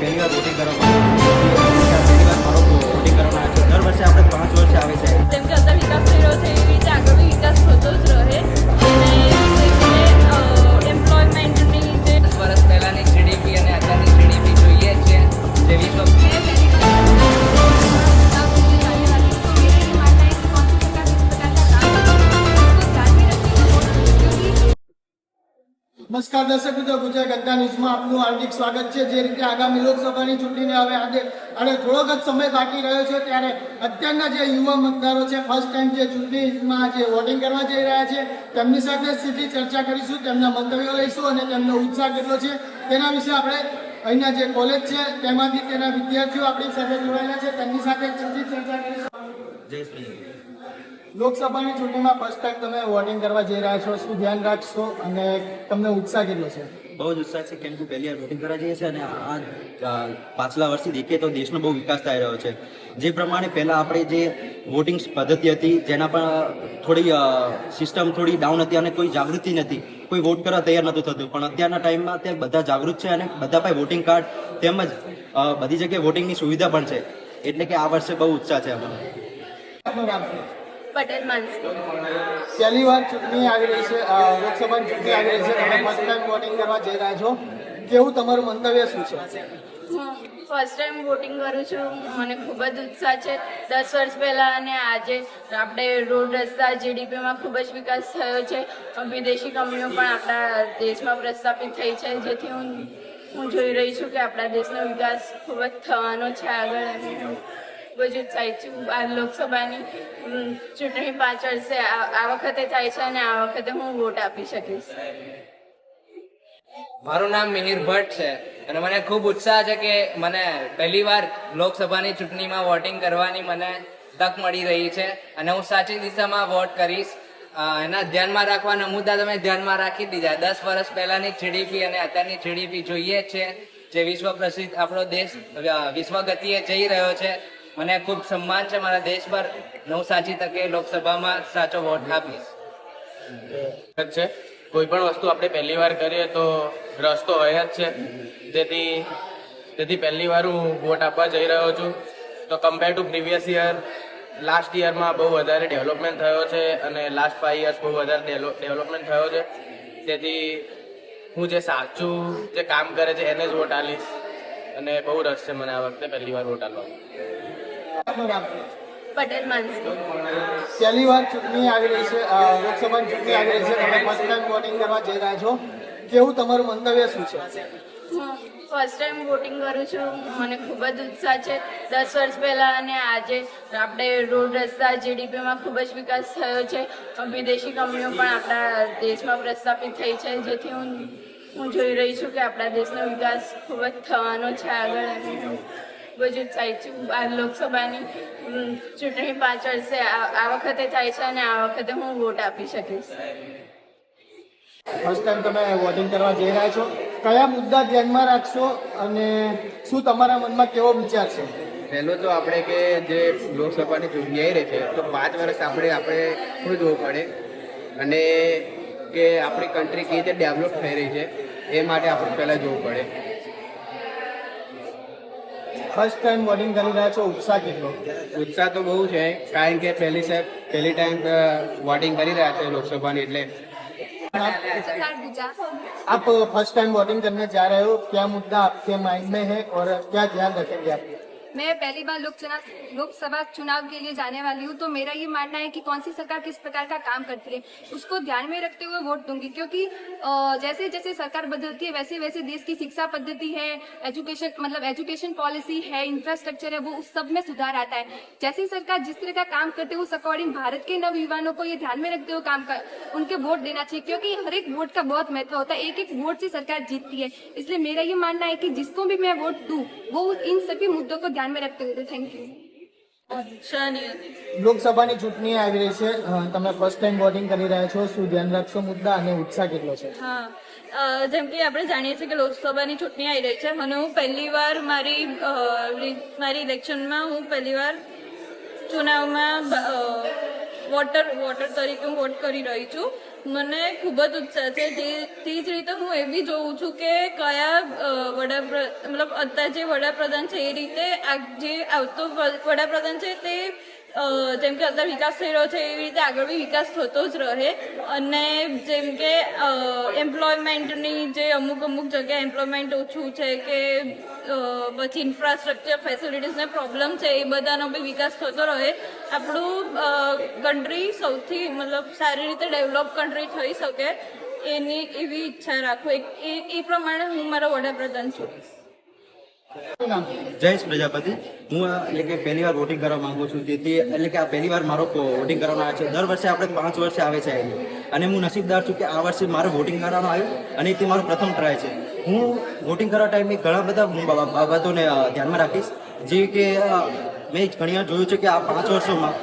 પહેલી વાર વોટિંગ નમસ્કાર દર્શક મિત્રો, ગુજરાત ગદ્દા ન્યૂઝમાં આપનું હાર્દિક સ્વાગત છે. જે રીતે આગામી લોકસભાની ચૂંટણીને હવે આજે અને થોડોક જ સમય બાકી રહ્યો છે ત્યારે અત્યારના જે યુવા મતદારો છે ફર્સ્ટ ટાઈમ જે ચૂંટણીમાં જે વોટિંગ કરવા જઈ રહ્યા છે, તેમની સાથે સીધી ચર્ચા કરીશું, તેમના મંતવ્યો લઈશું અને તેમનો ઉત્સાહ કેટલો છે તેના વિશે આપણે અહીંના જે કોલેજ છે, તેમાંથી તેના વિદ્યાર્થીઓ આપણી સાથે જોડાયેલા છે. તેમની સાથે સીધી ચર્ચા કરીશું. જયેશભાઈ લોકસભાની ચૂંટણીમાં ફર્સ્ટ ટાઈમ તમે વોટિંગ કરવા જઈ રહ્યા છો શું ધ્યાન રાખશો અને તમને ઉત્સાહ કેટલો છે? બહુ જ ઉત્સાહ છે કેમ કે પહેલી વાર વોટિંગ કરવા જઈએ છીએ અને આ પાછલા વર્ષથી દેખીએ તો દેશનો બહુ વિકાસ થઈ રહ્યો છે. જે પ્રમાણે પહેલાં આપણે જે વોટિંગ પદ્ધતિ હતી જેના પણ થોડી સિસ્ટમ થોડી ડાઉન હતી અને કોઈ જાગૃતિ નથી કોઈ વોટ કરવા તૈયાર નહોતું થતું. પણ અત્યારના ટાઈમમાં તે બધા જાગૃત છે અને બધા પાસે વોટિંગ કાર્ડ તેમજ બધી જગ્યાએ વોટિંગની સુવિધા પણ છે. એટલે કે આ વર્ષે બહુ ઉત્સાહ છે શું? પટેલ માનસી. પહેલી વાર ચૂંટણી આવી રહી છે લોકસભાની ચૂંટણી આવી રહી છે તમે ફર્સ્ટ ટાઈમ વોટિંગ કરવા જઈ રહ્યા છો. કેવું તમારું મંતવ્ય શું છે? હું ફર્સ્ટ ટાઈમ વોટિંગ કરું છું. મને ખૂબ જ ઉત્સાહ છે. દસ વર્ષ પહેલાં અને આજે આપણે રોડ રસ્તા જીડીપીમાં ખૂબ જ વિકાસ થયો છે. વિદેશી કંપનીઓ પણ આપણા દેશમાં પ્રસ્થાપિત થઈ છે. જેથી હું હું જોઈ રહી છું કે આપણા દેશનો વિકાસ ખૂબ જ થવાનો છે આગળ. અને થાય છું. આ લોકસભાની ચૂંટણી પાછળ છે. આ વખતે થાય છે અને આ વખતે હું વોટ આપી શકીશ. મારું નામ મિહિર ભટ્ટ છે અને મને ખૂબ ઉત્સાહ છે કે મને પહેલી વાર લોકસભાની ચૂંટણીમાં વોટિંગ કરવાની મને તક મળી રહી છે અને હું સાચી દિશામાં વોટ કરીશ. એના ધ્યાનમાં રાખવાના મુદ્દા તમે ધ્યાનમાં રાખી દીધા. દસ વર્ષ પહેલાની જીડીપી અને અત્યારની જીડીપી જોઈએ છે. જે વિશ્વ પ્રસિદ્ધ આપણો દેશ વિશ્વ ગતિએ જઈ રહ્યો છે. મને ખૂબ સન્માન છે. મારા દેશ પર સાચી તકે લોકસભામાં સાચો વોટ આપીશ. છે. કોઈ પણ વસ્તુ આપણે પહેલી વાર કરીએ તો રસ તો હોય જ છે. તેથી તેથી પહેલી વાર હું વોટ આપવા જઈ રહ્યો છું. તો compare to previous year last યરમાં બહુ વધારે ડેવલપમેન્ટ થયો છે અને લાસ્ટ ફાઈવ યર્સ બહુ વધારે ડેવલપમેન્ટ થયો છે. તેથી, હું જે સાચું જે કામ કરે છે, એને જ વોટ આલીશ અને બહુ રસ છે મને આ વખતે પહેલી વાર વોટ આલવામાં આપનું નામ પટેલ માનસી. પહેલી વાર ચૂંટણી આવી રહી છે લોકસભા ચૂંટણી આવી રહી છે તમે ફર્સ્ટ ટાઈમ વોટિંગ કરવા જઈ રહ્યા છો. કેવું તમારું મંતવ્ય શું છે? હું ફર્સ્ટ ટાઈમ વોટિંગ કરું છું. મને ખૂબ જ ઉત્સાહ છે. દસ વર્ષ પહેલાં અને આજે આપણે રોડ રસ્તા જીડીપીમાં ખૂબ જ વિકાસ થયો છે. વિદેશી કંપનીઓ પણ આપણા દેશમાં પ્રસ્થાપિત થઈ છે. જેથી હું હું જોઈ રહી છું કે આપણા દેશનો વિકાસ ખૂબ જ થવાનો છે આગળ. અને થાય છું. આ લોકસભાની ચૂંટણી પાછળ છે. આ આ વખતે થાય છે અને આ વખતે હું વોટ આપી શકીશ. ફર્સ્ટ ટાઈમ તમે વોટિંગ કરવા જઈ રહ્યા છો. કયા મુદ્દા ધ્યાનમાં રાખશો અને શું તમારા મનમાં કેવો વિચાર છે? પહેલું તો આપણે કે જે લોકસભાની ચૂંટણી આવી રહી છે તો પાંચ વર્ષ આપણે આપણે શું જોવું પડે. અને કે આપણી કન્ટ્રી કઈ રીતે ડેવલપ થઈ રહી છે એ માટે આપણે પહેલાં જોવું પડે. ફર્સ્ટ ટાઈમ વોટિંગ કરી રહ્યા છો ઉત્સાહ કેટલો ઉત્સાહ તો બહુ છે કારણ કે પહેલી સાહેબ પહેલી ટાઈમ વોટિંગ કરી રહ્યા છે લોકસભાની એટલે आप फर्स्ट टाइम वोटिंग करने जा रहे हो क्या मुद्दा आपके माइंड में है और क्या ध्यान रखेंगे आप मैं पहली बार लोक चुनाव लोकसभा चुनाव के लिए जाने वाली हूँ तो मेरा ये मानना है कि कौन सी सरकार किस प्रकार का काम करती है उसको ध्यान में रखते हुए वोट दूँगी, क्योंकि जैसे जैसे सरकार बदलती है, वैसे वैसे देश की शिक्षा पद्धति है, एजुकेशन मतलब एजुकेशन पॉलिसी है इंफ्रास्ट्रक्चर है, वो उस सब में सुधार आता है। जैसी सरकार जिस तरह का काम करते है, उस अकॉर्डिंग भारत के नव युवानों को ये ध्यान में रखते हुए काम कर, उनके वोट देना चाहिए, क्योंकि हर एक वोट का बहुत महत्व होता है एक एक वोट से सरकार जीतती है। इसलिए मेरा ये मानना है कि जिसको भी मैं वोट दूँ, वो इन सभी मुद्दों को ध्यान में रखते हुए थैंक यू શનિ લોકસભાની ચૂંટણી આવી રહી છે અ, તમે ફર્સ્ટ ટાઈમ વોટિંગ કરી રહ્યા છો શું ધ્યાન રાખશો મુદ્દા અને ઉત્સાહ કેટલો છે હા અ, જેમ કે આપણે જાણીએ છીએ કે લોકસભાની ચૂંટણી આવી રહી છે અને હું પહેલી વાર મારી અ, રી- મારી ઇલેક્શનમાં હું પહેલી વાર ચુનાવમાં બ- અ, વોટર વોટર તરીકે હું વોટ કરી રહી છું. મને ખૂબ જ ઉત્સાહ છે. તે જ રીતે હું એ બી જોઉં છું કે કયા વડાપ્રધાન મતલબ અત્યારે જે વડાપ્રધાન છે એ રીતે આ, જે આવતો વડાપ્રધાન છે તે જેમ કે અત્યારે વિકાસ થઈ રહ્યો છે, એવી રીતે આગળ બી વિકાસ થતો જ રહે. અને જેમ કે એમ્પ્લોયમેન્ટની જે અમુક અમુક જગ્યાએ એમ્પ્લોયમેન્ટ ઓછું છે કે પછી ઇન્ફ્રાસ્ટ્રક્ચર ફેસિલિટીઝને પ્રોબ્લેમ છે, એ બધાનો બી વિકાસ થતો રહે. આપણું કન્ટ્રી સૌથી મતલબ સારી રીતે ડેવલપ કન્ટ્રી થઈ શકે, એની એવી ઈચ્છા રાખું. એ પ્રમાણે હું મારા વડાપ્રધાન છું. જયેશ પ્રજાપતિ. હું એટલે કે પહેલી વાર વોટિંગ કરવા માંગુ છું. તેથી એટલે કે આ પહેલી વાર મારો વોટિંગ કરવાનો આવે છે. દર વર્ષે આપણે પાંચ વર્ષે આવે છે. અને હું નસીબદાર છું કે આ વર્ષે મારે વોટિંગ કરવાનો આવ્યું અને તે મારો પ્રથમ ટ્રાય છે. હું વોટિંગ કરવા ટાઈમે ઘણા બધા બાબતોને ધ્યાનમાં રાખીશ. જે કે મેં ઘણી જોયું છે કે આ પાંચ વર્ષોમાં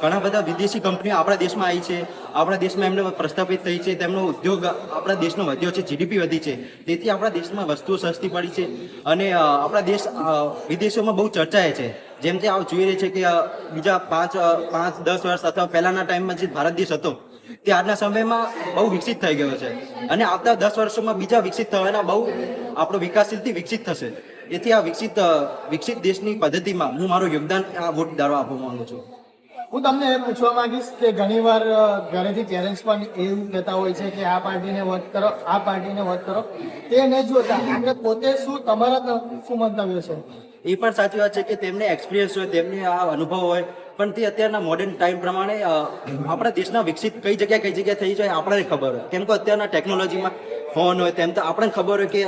ઘણા બધા વિદેશી કંપનીઓ આપણા દેશમાં આવી છે. આપણા દેશમાં એમને પ્રસ્થાપિત થઈ છે, તેમનો ઉદ્યોગ આપણા દેશનો વધ્યો છે જીડીપી વધી છે. તેથી આપણા દેશમાં વસ્તુઓ સસ્તી પડી છે અને આપણા દેશ વિદેશોમાં બહુ ચર્ચાએ છે. જેમ કે આ જોઈ રહી છે કે બીજા પાંચ પાંચ, દસ વર્ષ અથવા પહેલાના ટાઈમમાં જે ભારત દેશ હતો, તે આજના સમયમાં બહુ વિકસિત થઈ ગયો છે. અને આવતા દસ વર્ષોમાં બીજા વિકસિત થવાના બહુ આપણો વિકાસશીલથી વિકસિત થશે. એથી આ વિકસિત વિકસિત દેશની પદ્ધતિમાં હું મારું યોગદાન, આ વોટ દ્વારા આપવા માંગુ છું. હું તમને એ પૂછવા માંગીશ કે ઘણીવાર ઘરેથી પેરેન્ટ્સ પણ એવું કહેતા હોય છે કે આ પાર્ટીને વોટ કરો, આ પાર્ટીને વોટ કરો. તે નહીં જોતા. આપણે પોતે શું તમારા શું મંતવ્ય છે? એ પણ સાચી વાત છે કે તેમને એક્સપિરિયન્સ હોય, તેમને આ અનુભવ હોય, પણ તે અત્યારના મોડર્ન ટાઈમ પ્રમાણે આપણા દેશના વિકસિત કઈ જગ્યાએ કઈ જગ્યાએ થઈ જાય આપણને ખબર હોય. કેમ કે અત્યારના ટેકનોલોજીમાં ફોન હોય, તેમ તો આપણને ખબર હોય કે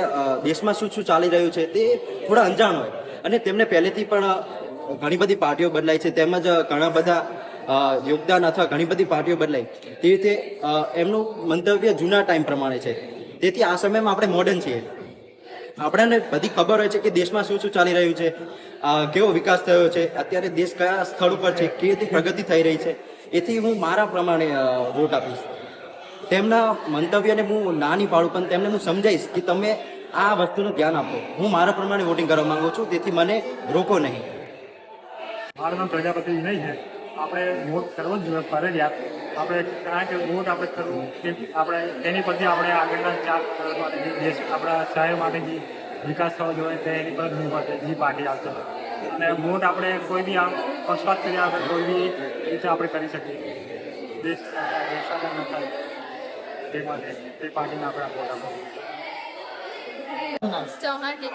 દેશમાં શું શું ચાલી રહ્યું છે તે થોડા અંજાણ હોય. અને તેમને પહેલેથી પણ ઘણી બધી પાર્ટીઓ બદલાઈ છે. તેમજ ઘણા બધા યોગદાન અથવા ઘણી બધી પાર્ટીઓ બદલાઈ તે રીતે એમનું મંતવ્ય જૂના ટાઈમ પ્રમાણે છે. તેથી આ સમયમાં આપણે મોડર્ન છીએ. આપણને બધી ખબર હોય છે કે દેશમાં શું શું ચાલી રહ્યું છે કેવો વિકાસ થયો છે, અત્યારે દેશ કયા સ્થળ ઉપર છે, કેવી રીતે પ્રગતિ થઈ રહી છે. એથી હું મારા પ્રમાણે વોટ આપીશ. તેમના મંતવ્યને હું ના નહીં પાડું, પણ તેમને હું સમજાવીશ કે તમે આ વસ્તુનું ધ્યાન આપો. હું મારા પ્રમાણે વોટિંગ કરવા માંગુ છું, તેથી મને રોકો નહીં. મારું પ્રજાપતિ વિનય છે. આપણે વોટ કરવો જ જોઈએ, ફરજિયાત. આપણે કારણ કે વોટ આપણે કરવું કે આપણે તેની પરથી આપણે આગળના ચાર દેશ, આપણા શહેર માટે જે વિકાસ થવો જોઈએ, તે એની પર નિર્ભર છે, જે પાર્ટી આવશે અને વોટ આપણે કોઈ બી આમ પક્ષપાત કર્યા આપણે કોઈ બી રીતે આપણે કરી શકીએ. દેશ દેશ તે માટે, તે પાર્ટીને આપણે વોટ આપવો ચૌહાણ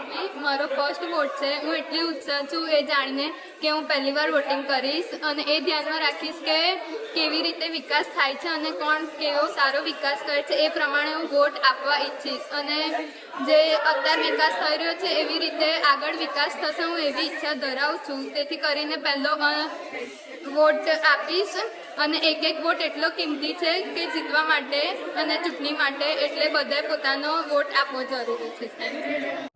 મારો ફર્સ્ટ વોટ છે. હું એટલી ઉત્સાહ છું એ જાણીને કે હું પહેલી વાર વોટિંગ કરીશ અને એ ધ્યાનમાં રાખીશ કે કેવી રીતે વિકાસ થાય છે અને કોણ કેવો સારો વિકાસ કરે છે એ પ્રમાણે હું વોટ આપવા ઈચ્છીશ. અને જે અત્યારે વિકાસ થઈ રહ્યો છે એવી રીતે આગળ વિકાસ થશે હું એવી ઈચ્છા ધરાવું છું. તેથી કરીને પહેલો વોટ આપીશ. અને એક એક વોટ એટલો કિંમતી છે કે જીતવા માટે અને ચૂંટણી માટે એટલે બધાએ પોતાનો વોટ આપવો જરૂરી છે.